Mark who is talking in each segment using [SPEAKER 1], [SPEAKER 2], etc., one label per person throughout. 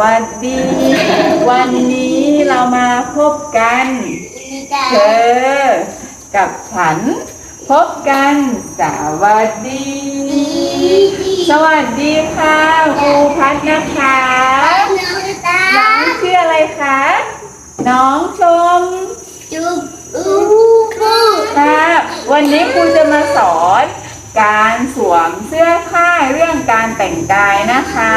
[SPEAKER 1] วัสดี วันนี้เรามาพบกัน เธอ กับฉัน พบกัน สวัสดี สวัสดีค่ะครูพัฒนะคะ น้องชื่ออะไรคะ น้องชมครับวันนี้ครูจะมาสอนการสวมเสื้อผ้าเรื่องการแต่งกายนะคะ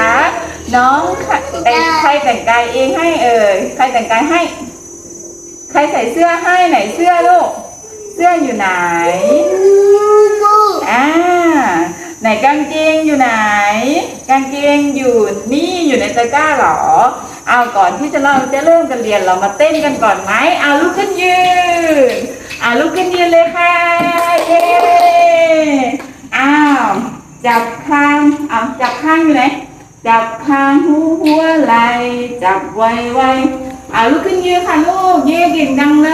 [SPEAKER 1] น้องใครเอ่อใครแต่งกายเองให้เอ่ยใครแต่งกายให้ ใครใส่เสื้อให้ไหนเสื้อลูก เสื้ออยู่ไหนอ่าไหนกางเกงอยู่ไหน กางเกงอยู่นี่อยู่ในตะกร้าเหรอ เอาก่อนที่จะเราจะเริ่มกันเรียนเรามาเต้นกันก่อนไหมเอาลุกขึ้นยืนอ่าลุกขึ้นยืนเลยค่ะเย้อ้าวจับข้างเอาจับข้างอยู่ไหน จับข้างหูหัวไหลจับไว้ไว้อ่าลุกขึ้นยืนค่ะลูกเย่เก่งดังเล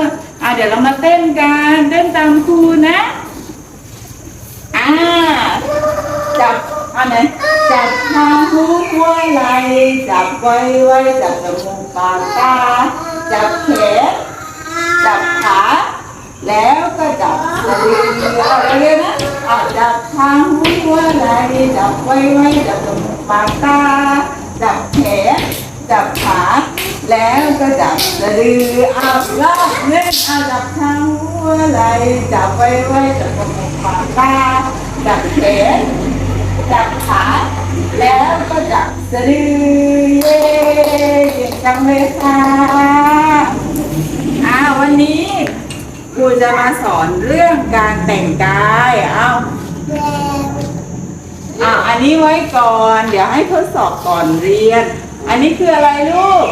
[SPEAKER 1] ยอ่าเดี๋ยวเรามาเต้นกันเต้นตามครูนะอ่าจับอันไหนจับทางหูหัวไหลจับไว้ไว้จับจมูกปากตาจับแขนจับขาแล้วก็จับสะดือเอาเร็วๆนะเอาจับทางหูหัวไหลจับไว้ไว้จับจมูก ปากตาจับแขนจับขา แล้วก็จับสะดือเอารอบหนึงอาจับทางหัวไหลจับไว้ไว้จับจมูกปากตาจับแขนจับขา แล้วก็จับสะดือเย้เก่งจังเลยค่ะอ่าวันนี้ครูจะมาสอนเรื่องการแต่งกาย เอา อ่าอันนี้ไว้ก่อน เดี๋ยวให้ทดสอบก่อนเรียน อันนี้คืออะไรลูก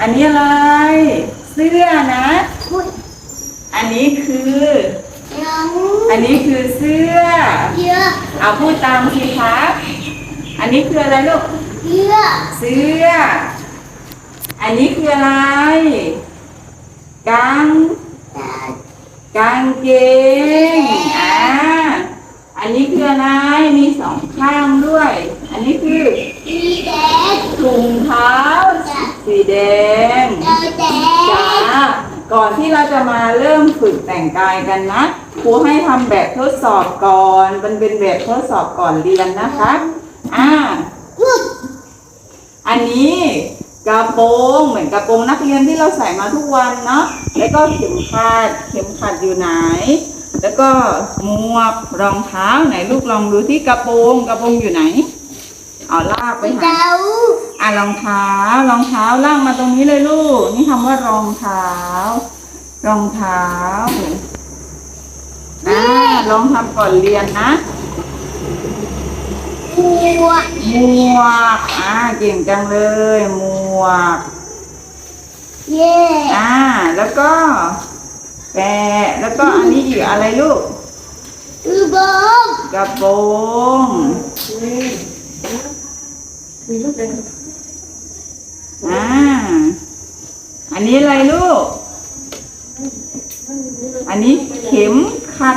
[SPEAKER 1] อันนี้อะไร เสื้อนะ อันนี้คือ อันนี้คือเสื้อ เอาพูดตามสิครับ อันนี้คืออะไรลูก เสื้อ อันนี้คืออะไรกางกางเกงอ่า อันนี้คืออะไร มีสองข้างด้วย อันนี้คือถุงเท้า สีแดงจ้าก่อนที่เราจะมาเริ่มฝึกแต่งกายกันนะ ครูให้ทำแบบทดสอบก่อน มันเป็นแบบทดสอบก่อนเรียนนะคะ อ่า อันนี้กระโปรงเหมือนกระโปรงนักเรียนที่เราใส่มาทุกวันเนาะ แล้วก็เข็มขัด เข็มขัดอยู่ไหน แล้วก็หมวกรองเท้าไหนลูกลองดูที่กระโปรงกระโปรงอยู่ไหนเอาลากไปหาอะรองเท้ารองเท้าลากมาตรงนี้เลยลูก นี่คำว่ารองเท้า รองเท้าอ่าลองทำก่อนเรียนนะหมวกอ่าเก่งจังเลยหมวกอ่าแล้วก็ แปะแล้วก็อันนี้อีกอะไรลูกกระโปรงอ่าอันนี้อะไรลูก อันนี้เข็มขัด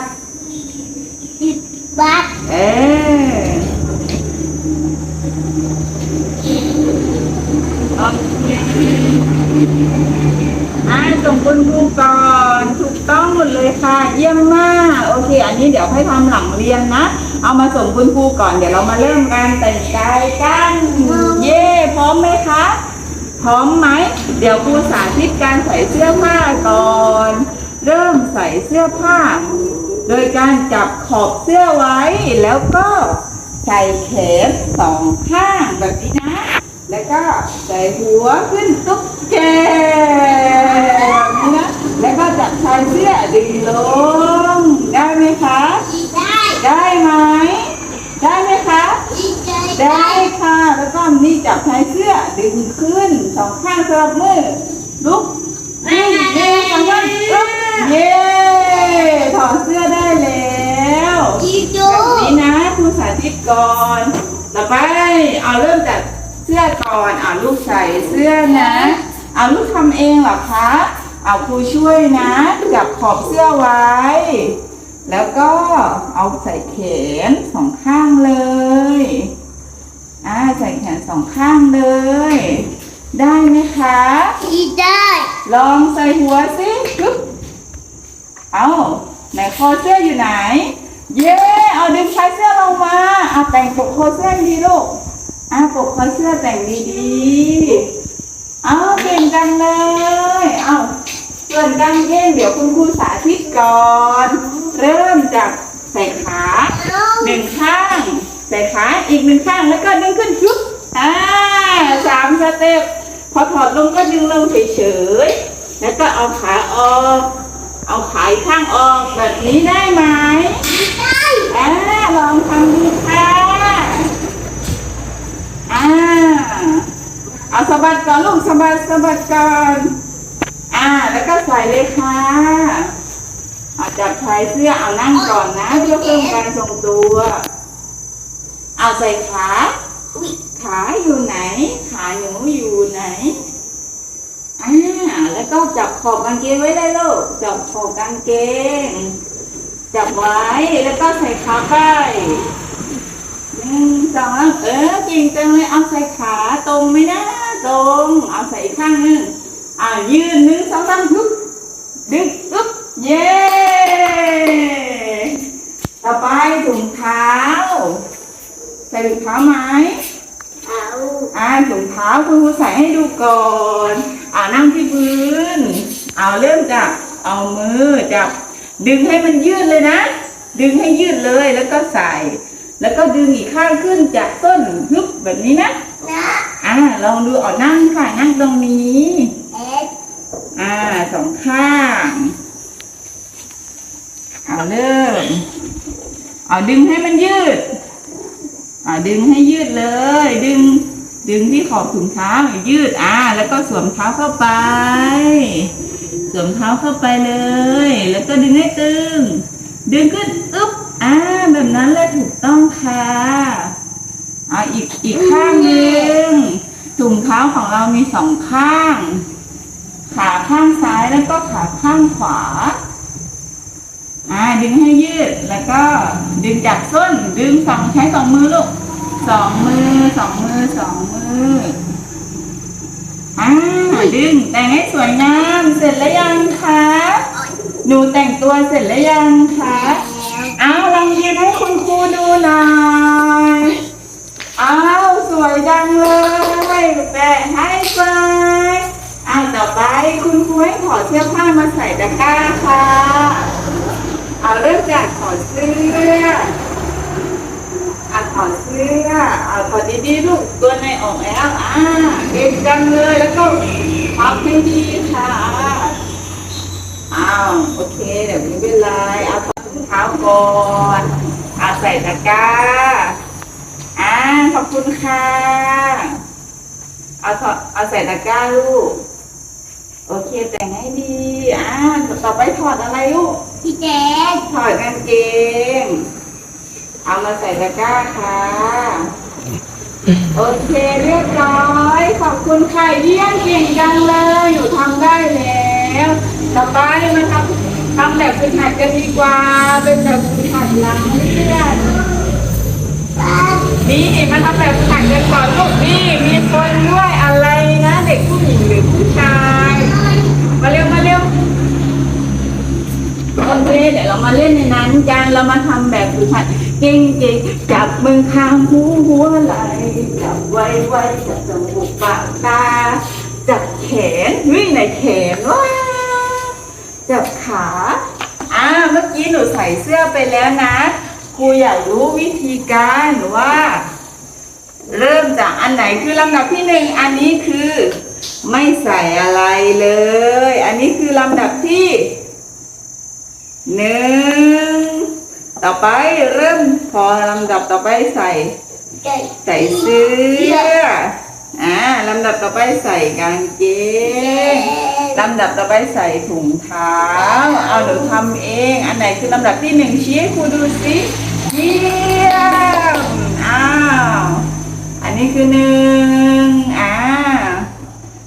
[SPEAKER 1] เออ อ่าส่งคุณครูก่อนถูกต้องหมดเลยค่ะ เยี่ยมมาก โอเค อันนี้เดี๋ยวให้ทำหลังเรียนนะ เอามาส่งคุณครูก่อน เดี๋ยวเรามาเริ่มการแต่งกายกัน เย่พร้อมไหมคะ พร้อมไหม เดี๋ยวครูสาธิตการใส่เสื้อผ้าก่อน เริ่มใส่เสื้อผ้า โดยการจับขอบเสื้อไว้แล้วก็ใส่เข็มสองข้างแบบนี้นะ แล้วก็ใส่หัวขึ้นตุ๊กแกแบบนี้นะแล้วก็จับชายเสื้อดึงลง ได้ไหมคะได้ไหมได้ไหมคะ ได้ค่ะ แล้วก็นี่จับชายเสื้อดึงขึ้นสองข้างสลับมือลุกนี่เย้สองข้างลุกเย้ถอดเสื้อได้แล้วแบบนี้นะครูสาธิตก่อน ต่อไปเอาเริ่มจาก เสื้อก่อนเอาลูกใส่เสื้อนะเอาลูกทำเองเหรอคะเอาครูช่วยนะจับขอบเสื้อไว้ แล้วก็เอาใส่เขนสองข้างเลยอ่าใส่แขนสองข้างเลย ได้ไหมคะ
[SPEAKER 2] อีได้
[SPEAKER 1] ลองใส่หัวสิปึ๊บเอาไหนคอเสื้ออยู่ไหน เย้เอาดึงชายเสื้อลงมาเอาแต่งปกคอเสื้อดีลูก อ่าปกคอเสื้อแต่งดีๆ เอาเก่งจังเลย เอาส่วนกางเกงเดี๋ยวคุณครูสาธิตก่อน เริ่มจากใส่ขาหนึ่งข้างใส่ขาอีกหนึ่งข้างแล้วก็ดึงขึ้นชุบอ่าสามสเต็ปพอถอดลงก็ดึงลงเฉยๆ แล้วก็เอาขาออก เอาขาข้างออกแบบนี้ได้ไหม
[SPEAKER 2] ได้
[SPEAKER 1] อ่าลองทำดูค่ะ อ่าเอาสะบัดก่อนลูกสะบัดสะบัดก่อนอ่า แล้วก็ใส่เลยค่ะเอาจับชายเสื้อเอานั่งก่อนนะเพื่อเพิ่มการทรงตัว เอาใส่ขาขาอยู่ไหน ขาหนูอยู่ไหนอ่าแล้วก็จับขอบกางเกงไว้ได้ลูกจับขอบกางเกง จับไว้แล้วก็ใส่ขาไป หนึ่งสองเออเก่งจังเลยเอาใส่ขาตรงไหมนะตรง เอาใส่อีกข้างหนึงอ่ายืนหนึ่งสองสามฮึบดึงอึ๊บเย้ต่อไปถุงเท้าใส่ถุงเท้าไหม
[SPEAKER 2] เอา
[SPEAKER 1] อ่าถุงเท้าคุณครูใส่ให้ดูก่อนอ่านั่งที่พื้น เอาเริ่มจากเอามือจับดึงให้มันยืดเลยนะ ดึงให้ยืดเลยแล้วก็ใส่ แล้วก็ดึงอีกข้างขึ้นจากต้นฮึบแบบนี้นะ
[SPEAKER 2] นะ
[SPEAKER 1] อ่าลองดูเอานั่งค่ะนั่งตรงนี้
[SPEAKER 2] เอ็ด
[SPEAKER 1] อ่าสองข้างเอาเริ่มเอาดึงให้มันยืดอ่าดึงให้ยืดเลย ดึง ดึงที่ขอบถุงเท้ายืดอ่าแล้วก็สวมเท้าเข้าไป สวมเท้าเข้าไปเลย แล้วก็ดึงให้ตึง ดึงขึ้น อ่าแบบนั้นเลยถูกต้องค่ะเอาอีกอีกข้างหนึ่งถุงเท้าของเรามีสองข้าง ขาข้างซ้ายแล้วก็ขาข้างขวาอ่าดึงให้ยืดแล้วก็ดึงจากส้น ดึงสองใช้สองมือลูกสองมือสองมือสองมืออ่าดึงแต่งให้สวยงามเสร็จแล้วยังคะหนูแต่งตัวเสร็จแล้วยังคะ
[SPEAKER 2] แล้ว
[SPEAKER 1] อ้าวลองยืนให้คุณครูดูหน่อยอ้าวสวยจังเลยแปะให้ไป อ้าวต่อไปคุณครูให้ถอดเสื้อผ้ามาใส่ตะกร้าค่ะ เอาเริ่มจากถอดเสื้ออะถอดเสื้อเอาถอดดีๆลูกตัวในออกแล้วอ่าเก่งจังเลยแล้วก็พับให้ดีค่ะอ้าวโอเคเดี๋ยวไม่เป็นไรเอาถอดถุงเท้าก่อนเอาใส่ตะกร้าอ่าขอบคุณค่ะเอาถอดเอาใส่ตะกร้าลูก โอเคแต่งให้ดีอ่าต่อไปถอดอะไรลูก
[SPEAKER 2] พี่แจ๊ด
[SPEAKER 1] ถอดกางเกง เอามาใส่ตะกร้าค่ะ โอเคเรียบร้อย ขอบคุณค่ะเยี่ยมเก่งจังเลยหนูทำได้แล้วต่อไปมาทำทำแบบฝึกหัดกันดีกว่า เป็นแบบฝึกหัดหลังเรียนนี่มาทำแบบฝึกหัดกันก่อนลูกนี่มีคนด้วยอะไรนะ เด็กผู้หญิงหรือผู้ชาย มาเร็วมาเร็ว โอ เรามาเล่นในนั้นกันเรามาทำแบบฝึกหัดเก่งๆจับมือข้างหูหัวไหลจับไว้ไว้จับจมูกปากตา จับแขนเฮ้ยไหนแขนว้าจับขาอ่าเมื่อกี้หนูใส่เสื้อไปแล้วนะครูอยากรู้วิธีการว่า เริ่มจากอันไหนคือลำดับที่หนึ่งอันนี้คือ ไม่ใส่อะไรเลย อันนี้คือลำดับที่ หนึ่งต่อไปเริ่มพอลำดับต่อไปใส่
[SPEAKER 2] เจ๊ด
[SPEAKER 1] ใส่เสื้ออ่าลำดับต่อไปใส่กางเกงลำดับต่อไปใส่ถุงเท้า เอาหนูทำเอง อันไหนคือลำดับที่หนึ่งชี้ให้ครูดูสิเยี่ยมอ้าวอันนี้คือหนึ่งอ่า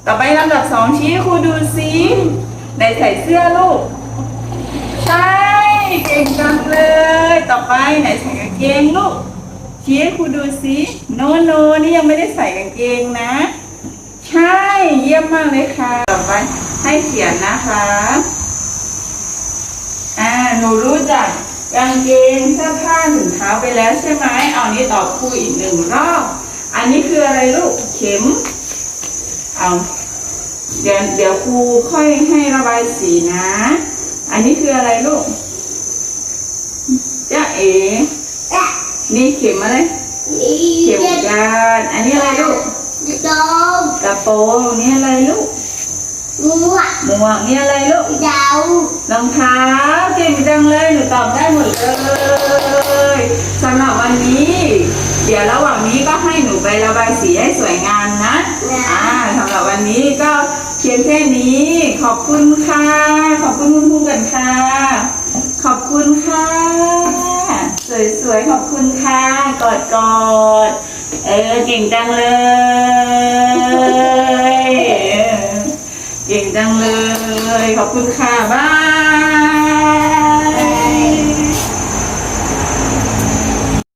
[SPEAKER 1] ต่อไปลำดับสองชี้ให้ครูดูสิไหนใส่เสื้อลูก ใช่ เก่งจังเลย ต่อไปไหนใส่กางเกงลูกชี้ให้ครูดูสิโนโนนี่ยังไม่ได้ใส่กางเกงนะ ใช่เยี่ยมมากเลยค่ะ ต่อไปให้เขียนนะคะอ่าหนูรู้จักกางเกงเสื้อผ้าถุงเท้าไปแล้วใช่ไหมเอานี้ตอบครูอีกหนึ่งรอบ อันนี้คืออะไรลูกเข็ม เอาเดี๋ยวเดี๋ยวครูค่อยให้ระบายสีนะ อันนี้คืออะไรลูกจ้าเอ๋
[SPEAKER 2] จ้ะ
[SPEAKER 1] นี่เข็มอะไร
[SPEAKER 2] นี่
[SPEAKER 1] เข็ม
[SPEAKER 2] จะ
[SPEAKER 1] กานอันนี้อะไรลูก
[SPEAKER 2] โดน
[SPEAKER 1] กระโปรงนี่อะไรลูก
[SPEAKER 2] งัว
[SPEAKER 1] หมวกนี่อะไรลูก
[SPEAKER 2] ดาว
[SPEAKER 1] รองเท้าเก่งจังเลยหนูตอบได้หมดเลยสำหรับวันนี้ เดี๋ยวระหว่างนี้ก็ให้หนูไประบายสีให้สวยงามนะอ่าสำหรับวันนี้ก็ เขียนแค่นี้ ขอบคุณค่ะ ขอบคุณคุณครูกันค่ะ ขอบคุณค่ะ สวยๆ ขอบคุณค่ะ กอดกอดๆเออเก่งจังเลย เก่งจังเลย ขอบคุณค่ะบาย